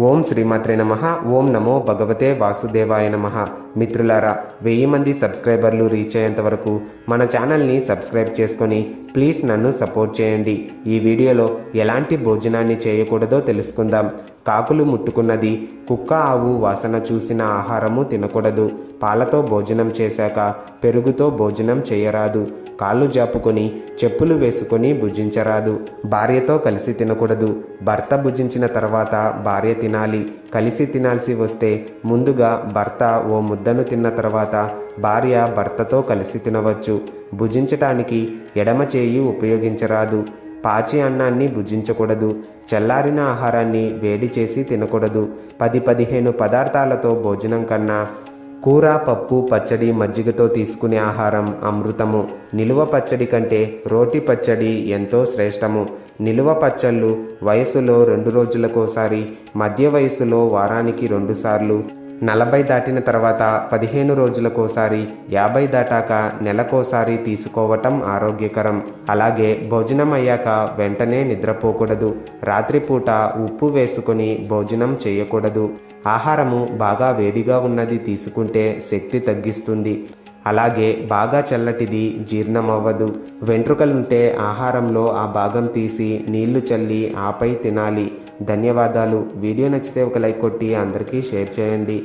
ఓం శ్రీమాత్రే నమ. ఓం నమో భగవతే వాసుదేవాయ నమ. మిత్రులారా వెయ్యి మంది సబ్స్క్రైబర్లు రీచ్ అయ్యేంత వరకు మన ఛానల్ని సబ్స్క్రైబ్ చేసుకొని ప్లీజ్ నన్ను సపోర్ట్ చేయండి. ఈ వీడియోలో ఎలాంటి భోజనాన్ని చేయకూడదో తెలుసుకుందాం. కాకులు ముట్టుకున్నది కుక్క ఆవు వాసన చూసిన ఆహారము తినకూడదు. పాలతో భోజనం చేశాక పెరుగుతో భోజనం చేయరాదు. కాళ్ళు జాపుకొని చెప్పులు వేసుకొని భుజించరాదు. భార్యతో కలిసి తినకూడదు. భర్త భుజించిన తర్వాత భార్య తినాలి. కలిసి తినాల్సి వస్తే ముందుగా భర్త ఓ ముద్దను తిన్న తర్వాత భార్య భర్తతో కలిసి తినవచ్చు. భుజించటానికి ఎడమ చేయి ఉపయోగించరాదు. పాచి అన్నాన్ని భుజించకూడదు. చల్లారిన ఆహారాన్ని వేడి చేసి తినకూడదు. పది పదిహేను పదార్థాలతో భోజనం కన్నా కూర పప్పు పచ్చడి మజ్జిగతో తీసుకునే ఆహారం అమృతము. నిలువ పచ్చడి కంటే రోటి పచ్చడి ఎంతో శ్రేష్టము. నిలువ పచ్చళ్ళు వయసులో రెండు రోజులకోసారి మధ్య వయసులో వారానికి రెండుసార్లు నలభై దాటిన తర్వాత పదిహేను రోజులకోసారి యాభై దాటాక నెలకోసారి తీసుకోవటం ఆరోగ్యకరం. అలాగే భోజనం అయ్యాక వెంటనే నిద్రపోకూడదు. రాత్రిపూట ఉప్పు వేసుకొని భోజనం చేయకూడదు. ఆహారము బాగా వేడిగా ఉన్నది తీసుకుంటే శక్తి తగ్గిస్తుంది. అలాగే బాగా చల్లటిది జీర్ణమవ్వదు. వెంట్రుకలుంటే ఆహారంలో ఆ భాగం తీసి నీళ్ళు చల్లి ఆపై తినాలి. ధన్యవాదాలు. వీడియో నచ్చితే ఒక లైక్ కొట్టి అందరికీ షేర్ చేయండి.